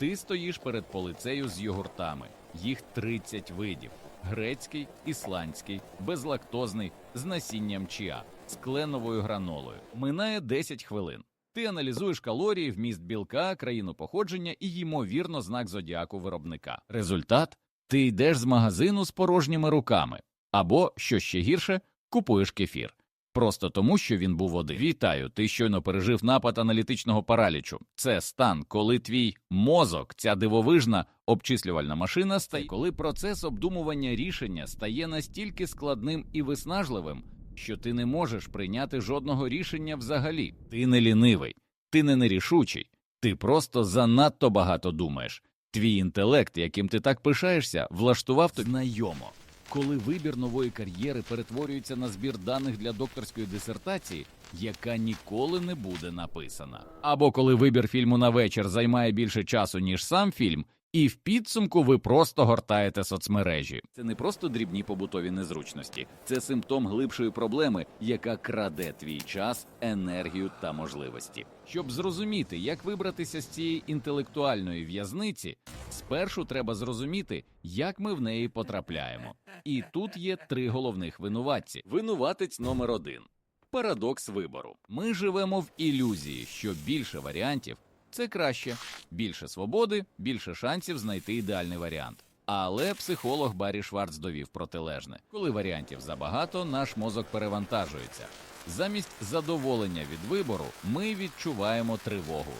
Ти стоїш перед полицею з йогуртами. Їх 30 видів: грецький, ісландський, безлактозний, з насінням чіа, з кленовою гранолою. Минає 10 хвилин. Ти аналізуєш калорії, вміст білка, країну походження і ймовірно знак зодіаку виробника. Результат ти йдеш з магазину з порожніми руками, або, що ще гірше, купуєш кефір. Просто тому, що він був один. Вітаю, ти щойно пережив напад аналітичного паралічу. Це стан, коли твій мозок, ця дивовижна обчислювальна машина, стає, коли процес обдумування рішення стає настільки складним і виснажливим, що ти не можеш прийняти жодного рішення взагалі. Ти не лінивий, ти не нерішучий, ти просто занадто багато думаєш. Твій інтелект, яким ти так пишаєшся, влаштував тобі знайомо. Коли вибір нової кар'єри перетворюється на збір даних для докторської дисертації, яка ніколи не буде написана, або коли вибір фільму на вечір займає більше часу, ніж сам фільм, і в підсумку ви просто гортаєте соцмережі. Це не просто дрібні побутові незручності, це симптом глибшої проблеми, яка краде твій час, енергію та можливості. Щоб зрозуміти, як вибратися з цієї інтелектуальної в'язниці, спершу треба зрозуміти, як ми в неї потрапляємо. І тут є три головних винуватці. Винуватець номер один парадокс вибору. Ми живемо в ілюзії, що більше варіантів це краще, більше свободи, більше шансів знайти ідеальний варіант. Але психолог Баррі Шварц довів протилежне: коли варіантів забагато, наш мозок перевантажується. Замість задоволення від вибору ми відчуваємо тривогу.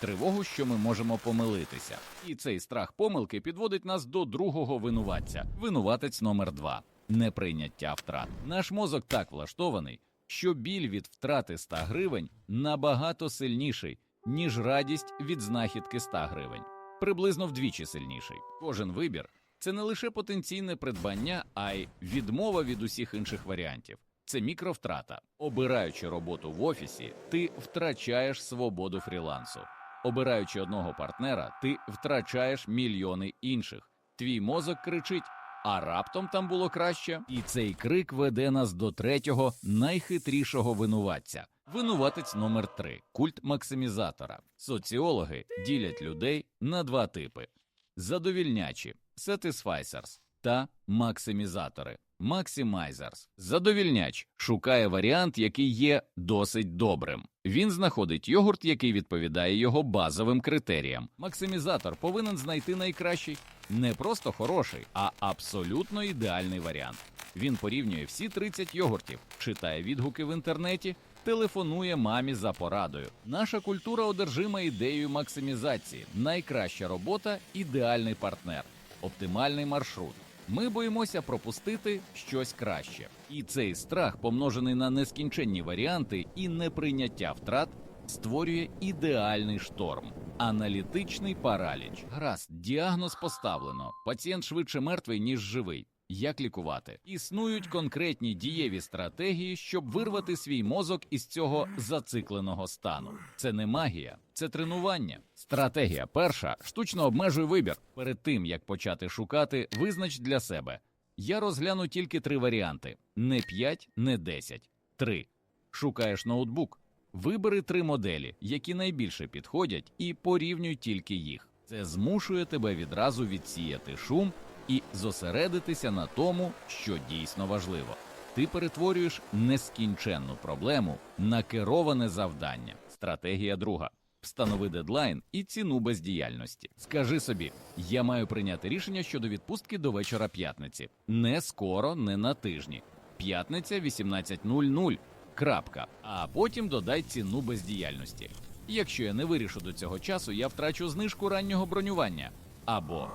Тривогу, що ми можемо помилитися, і цей страх помилки підводить нас до другого винуватця. Винуватець номер два неприйняття втрат. Наш мозок так влаштований, що біль від втрати 100 гривень набагато сильніший, ніж радість від знахідки 100 гривень, приблизно вдвічі сильніший. Кожен вибір це не лише потенційне придбання, а й відмова від усіх інших варіантів. Це мікровтрата. Обираючи роботу в офісі, ти втрачаєш свободу фрілансу. Обираючи одного партнера, ти втрачаєш мільйони інших. Твій мозок кричить: а раптом там було краще. І цей крик веде нас до третього найхитрішого винуватця. Винуватець номер три культ максимізатора. Соціологи ділять людей на два типи: задовільнячі satisficers та максимізатори. Maximizers. Задовільняч шукає варіант, який є досить добрим. Він знаходить йогурт, який відповідає його базовим критеріям. Максимізатор повинен знайти найкращий, не просто хороший, а абсолютно ідеальний варіант. Він порівнює всі 30 йогуртів, читає відгуки в інтернеті, телефонує мамі за порадою. Наша культура одержима ідеєю максимізації. Найкраща робота ідеальний партнер, оптимальний маршрут. Ми боїмося пропустити щось краще, і цей страх, помножений на нескінченні варіанти і неприйняття втрат, створює ідеальний шторм, аналітичний параліч. Гаразд, діагноз поставлено. Пацієнт швидше мертвий ніж живий. Як лікувати? Існують конкретні дієві стратегії, щоб вирвати свій мозок із цього зацикленого стану. Це не магія, це тренування. Стратегія перша штучно обмежуй вибір. Перед тим як почати шукати, визнач для себе. Я розгляну тільки три варіанти: не п'ять, не десять. Три. Шукаєш ноутбук. Вибери три моделі, які найбільше підходять, і порівнюй тільки їх. Це змушує тебе відразу відсіяти шум і зосередитися на тому, що дійсно важливо. Ти перетворюєш нескінченну проблему на кероване завдання. Стратегія друга. Встанови дедлайн і ціну бездіяльності. Скажи собі, я маю прийняти рішення щодо відпустки до вечора п'ятниці. Не скоро, не на тижні. П'ятниця 18.00. Крапка. А потім додай ціну бездіяльності. Якщо я не вирішу до цього часу, я втрачу знижку раннього бронювання. Або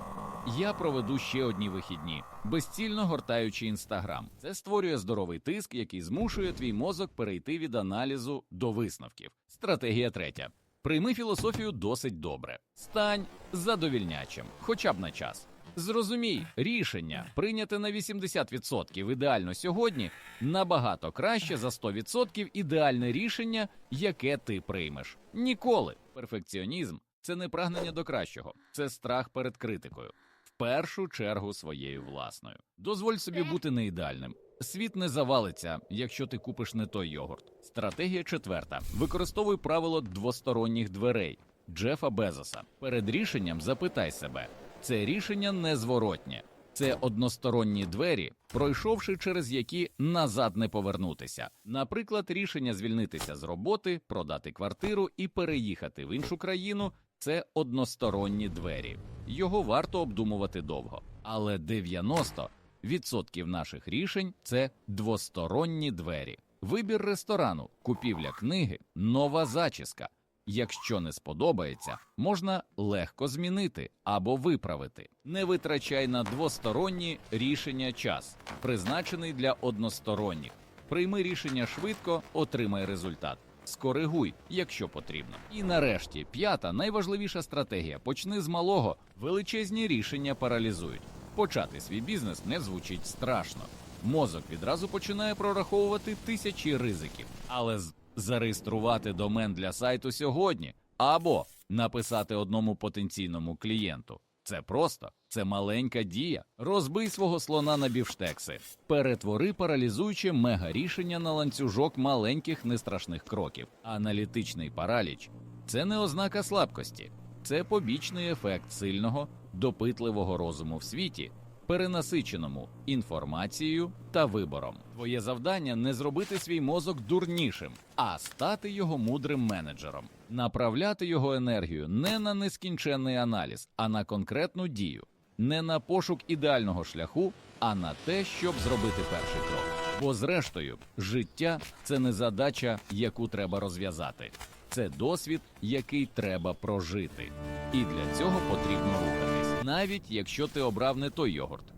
я проведу ще одні вихідні, безцільно гортаючи інстаграм. Це створює здоровий тиск, який змушує твій мозок перейти від аналізу до висновків. Стратегія третя. Прийми філософію досить добре. Стань задовільнячим, хоча б на час. Зрозумій, рішення, прийняте на 80% ідеально сьогодні, набагато краще за 100% ідеальне рішення, яке ти приймеш. Ніколи. Перфекціонізм це не прагнення до кращого, це страх перед критикою. Першу чергу своєю власною. Дозволь собі бути не ідеальним. Світ не завалиться, якщо ти купиш не той йогурт. Стратегія четверта: використовуй правило двосторонніх дверей. Джефа Безоса. Перед рішенням запитай себе: це рішення незворотнє. Це односторонні двері, пройшовши через які назад не повернутися. Наприклад, рішення звільнитися з роботи, продати квартиру і переїхати в іншу країну це односторонні двері. Його варто обдумувати довго. Але 90% наших рішень це двосторонні двері. Вибір ресторану, купівля книги, нова зачіска. Якщо не сподобається, можна легко змінити або виправити. Не витрачай на двосторонні рішення час, призначений для односторонніх. Прийми рішення швидко, отримай результат. Скоригуй, якщо потрібно. І нарешті, п'ята найважливіша стратегія: почни з малого. Величезні рішення паралізують. Почати свій бізнес не звучить страшно. Мозок відразу починає прораховувати тисячі ризиків, але зареєструвати домен для сайту сьогодні або написати одному потенційному клієнту. Це просто, це маленька дія. Розбий свого слона на бівштекси, перетвори паралізуюче мега-рішення на ланцюжок маленьких нестрашних кроків. Аналітичний параліч це не ознака слабкості, це побічний ефект сильного, допитливого розуму в світі, перенасиченому інформацією та вибором. Твоє завдання не зробити свій мозок дурнішим, а стати його мудрим менеджером, направляти його енергію не на нескінченний аналіз, а на конкретну дію, не на пошук ідеального шляху, а на те, щоб зробити перший крок. Бо, зрештою, життя це не задача, яку треба розв'язати. Це досвід, який треба прожити. І для цього потрібно рухатись, навіть якщо ти обрав не той йогурт.